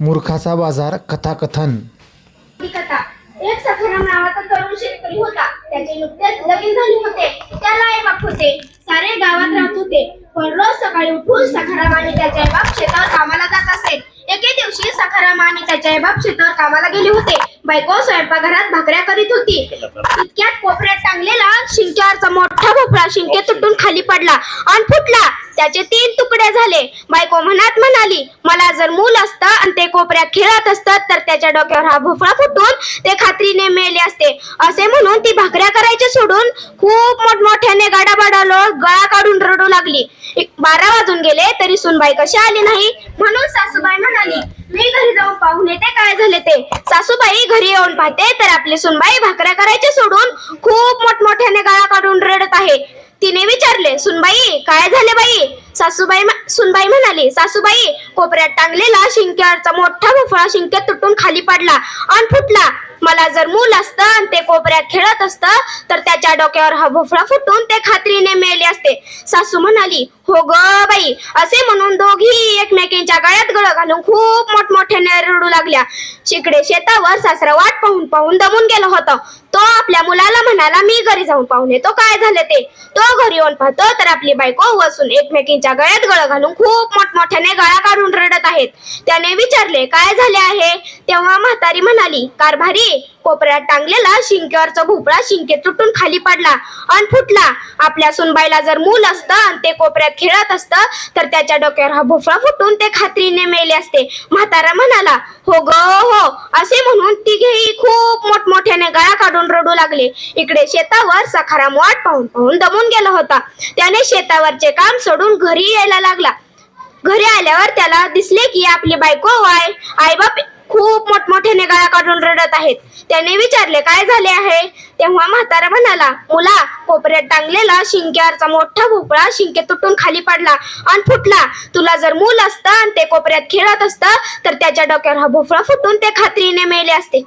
मूर्खाचा बाजार कथाकथन. ही कथा. एक सखाराम नावाचा तरुण शेतकरी होता. त्याचे नुकतेच लगीन झाले होते. त्याला आई बाप होते. सारे गावात राहत होते. पण रोज सकाळी उठून सखाराम आणि त्याचे आई बाप शेतावर कामाला जात असेल एके दिवशी सखाराम आणि त्याचे आई बाप शेतावर कामाला गेले होते. बायको स्वयंपाकघरात भाकऱ्या करीत होती. इतक्यात कोपऱ्यात टांगलेला शिंक्यावरचा मोठा भोपळा शिंके तुटून खाली पडला आणि फुटला. त्याचे तीन तुकडे झाले. बायको मनात म्हणाली मला जर मूल असतं आणि ते कोपऱ्यात खेळत असतात तर त्याच्या डोक्यावर हा भोपळा फुटून ते खात्रीने मेले असते. असे म्हणून ती भाकऱ्या करायचे सोडून खूप मोठमोठ्याने गाडा बाडालो गळा काढून रडू लागली. एक बारा वाजून गेले तरी सुनबाई कशी आली नाही? म्हणून सासूबाई म्हणाली मी घरी जाऊन पाहून येते काय झाले ते? सासूबाई घरी येऊन पाहते तर आपली सुनबाई भाकऱ्या करायचे सोडून खूप मोठमोठ्याने गळा काढून रडत आहे. तिने विचारले सुनबाई काय झाले बाई? सासूबाई सुनबाई म्हणाली सासूबाई कोपऱ्यात टांगलेला शिंक्यावरचा मोठा भोफळा शिंक्यात तुटून खाली पडला आणि फुटला. मला जर मूल असतं आणि ते कोपऱ्यात खेळत असतं तर त्याच्या डोक्यावर हा भोफळा फुटून ते खात्रीने मेले असते. सासू म्हणाली हो ग बाई. असे म्हणून दोघी एकमेकींच्या गळ्यात गळ घालून खूप मोठमोठ्याने रडू लागल्या. शिकडे शेतावर सासरा वाट पाहून पाहून दमून गेलं होतं. तो आपल्या मुलाला म्हणाला मी घरी जाऊन पाहून येतो काय झालं ते? तो घरी येऊन पाहतो तर आपली बायको वसून एकमेकींच्या गळ्यात गळ घालून खूप मोठमोठ्याने गळा काढून रडत आहेत. त्याने विचारले काय झाले आहे? तेव्हा म्हातारी म्हणाली कारभारी कोपऱ्यात टांगलेला शिंक्यावरचा भोपळा शिंके तुटून खाली पडला आणि फुटला. आपल्या सुनबाईला जर मूल असतं आणि ते कोपऱ्यात खेळत असतं तर त्याच्या डोक्यावर हा भोपळा फुटून ते खात्रीने मेले असते. म्हातारा म्हणाला हो ग हो असे म्हणून तिघेही खूप मोठमोठ्याने गळा काढून रडू लागले. इकडे शेतावर सखाराम वाट पाहून पाहून दमून गेला होता. त्याने शेतावरचे काम सोडून घरी यायला लागला. घरी आल्यावर त्याला दिसले की आपली बायको आय आई बाप खूप मोठमोठ्याने गळा काढून रडत आहेत. त्याने विचारले काय झाले आहे? तेव्हा म्हातारा म्हणाला मुला कोपऱ्यात टांगलेला शिंक्यावरचा मोठा भोपळा शिंके तुटून खाली पडला आणि फुटला. तुला जर मूल असतं आणि ते कोपऱ्यात खेळत असतं तर त्याच्या डोक्यावर हा भोपळा फुटून ते खात्रीने मेले असते.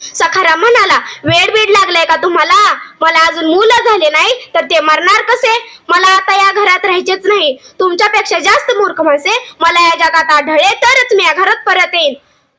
सखाराम म्हणाला वेड बीड लागलाय का तुम्हाला? मला अजून मुलं झाले नाही तर ते मरणार कसे? मला आता या घरात राहायचेच नाही. तुमच्यापेक्षा जास्त मूर्ख माणसे. मला या जगात आढळले तरच मी या घरात परत येईन.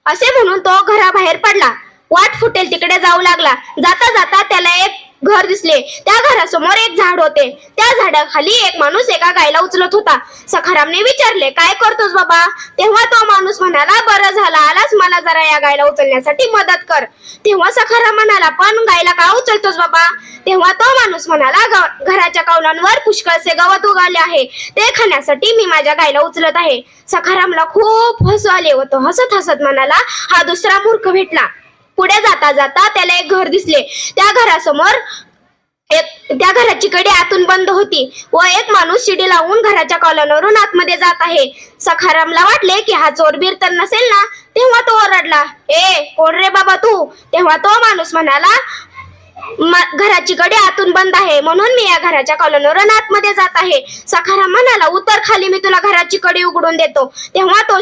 असे म्हणून तो घराबाहेर पडला. वाट फुटेल तिकडे जाऊ लागला. जाता जाता त्याला एक घर दिसले. त्या घरासमोर एक झाड होते. त्या झाडाखाली एक माणूस एका गायला उचलत होता. सखारामने विचारले काय करतोस बाबा? तेव्हा तो माणूस म्हणाला बरं झाला आलास मला जरा या गायला उचलण्यासाठी मदत कर. तेव्हा सखाराम म्हणाला पण गायला का उचलतोस बाबा? तेव्हा तो माणूस म्हणाला घराच्या कौलांवर पुष्कळसे गवत उगाले आहे. ते खाण्यासाठी मी माझ्या गायला उचलत आहे. सखारामला खूप हसू आले व तो हसत हसत म्हणाला हा दुसरा मूर्ख भेटला. पुढे जाता जाता त्याला एक घर दिसले. त्या घरासमोर एक त्या घराची कडी आतून बंद होती व एक माणूस शिडी लावून घराच्या कॉलनवरून आतमध्ये जात आहे. सखारामला वाटले की हा चोरबीर तर नसेल ना तेव्हा तो ओरडला ए कोण रे बाबा तू? तेव्हा तो माणूस म्हणाला घराची कडी आतून बंद आहे. म्हणून मी या घराच्या कॉलनवरून आतमध्ये जात आहे. सखाराम म्हणाला उतर खाली मी तुला घराची कडी उघडून देतो. तेव्हा तो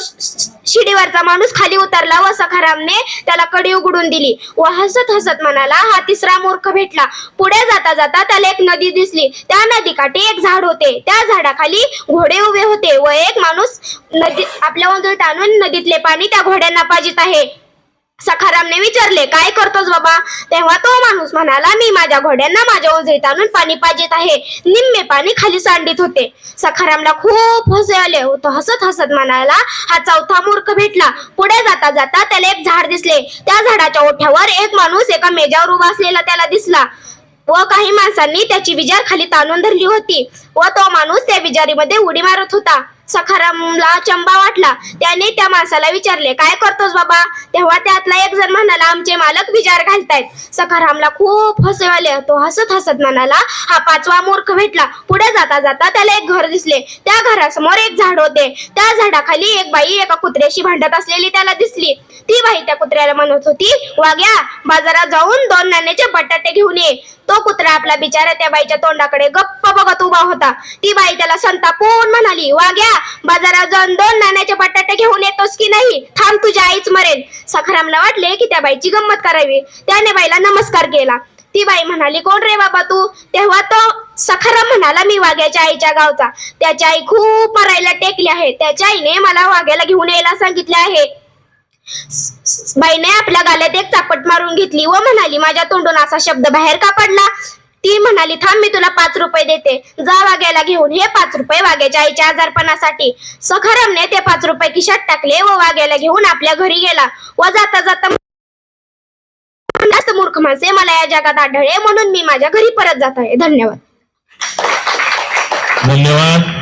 शिडीवरचा माणूस खाली उतरला व सखारामने त्याला कडी उघडून दिली. व हसत हसत म्हणाला हा तिसरा मूर्ख भेटला. पुढे जाता जाता त्याला एक नदी दिसली. त्या नदीकाठी एक झाड होते. त्या झाडाखाली घोडे उभे होते व एक माणूस नदी आपल्या वंजळीत आणून नदीतले पाणी त्या घोड्यांना पाजित आहे. सखारामने विचारले काय करतोस बाबा? तेव्हा तो माणूस म्हणाला मी माझ्या घोड्यांना माझ्या ओझरीत आणून पाणी पाजित आहे. निम्मे पाणी खाली सांडित होते. सखारामला खूप हसे आले. तो हसत हसत म्हणाला हा चौथा मूर्ख भेटला. पुढे जाता जाता त्याला एक झाड दिसले. त्या झाडाच्या ओठ्यावर एक माणूस एका मेजावर उभा असलेला त्याला दिसला व काही माणसांनी त्याची विजार खाली ताणून धरली होती व तो माणूस त्या विजारीमध्ये उडी मारत होता. सखारामला चंबा वाटला. त्याने त्या माणसाला विचारले काय करतोस बाबा? तेव्हा त्यातला एक जण म्हणाला आमचे मालक विचार घालतायत. सखारामला खूप हसू तो हसत हसत म्हणाला हा पाचवा मूर्ख भेटला. पुढे जाता जाता त्याला एक घर दिसले. त्या घरासमोर एक झाड होते. त्या झाडाखाली एक बाई एका कुत्र्याशी भांडत असलेली त्याला दिसली. ती बाई त्या कुत्र्याला म्हणत होती वाग्या बाजारात जाऊन दोन नाण्याचे बटाटे घेऊन ये. तो कुत्रा आपला बिचारा त्या बाईच्या तोंडाकडे गप्प बघत उभा होता. ती बाई त्याला संतापून म्हणाली वाग्या बाजारात जाऊन दोन नाण्याचे बटाटे घेऊन येतोस की नाही? थांब तुझ्या आईच मरेल. सखारामला वाटले की त्या बाईची गंमत करावी. त्याने बाईला नमस्कार केला. ती बाई म्हणाली कोण रे बाबा तू? तेव्हा तो सखाराम म्हणाला मी वाघ्याच्या आईच्या गावचा. त्याची आई खूप मरायला टेकली आहे. त्याच्या आईने मला वाघ्याला घेऊन यायला सांगितले आहे. बाईने आपल्या गाल्यात एक चापट मारून घेतली. व म्हणाली माझ्या तोंडून असा शब्द बाहेर का पडला? ती म्हणाली थांब मी तुला पाच रुपये देते. जा वाग्याला घेऊन. हे पाच रुपये वाग्याच्या आईच्या आजारपणासाठी. सखारामने ते पाच रुपये खिशात टाकले व वाग्याला घेऊन आपल्या घरी गेला. व जाता जाता मूर्ख माणसे मला या जगात आढळले म्हणून मी माझ्या घरी परत जात आहे. धन्यवाद. धन्यवाद.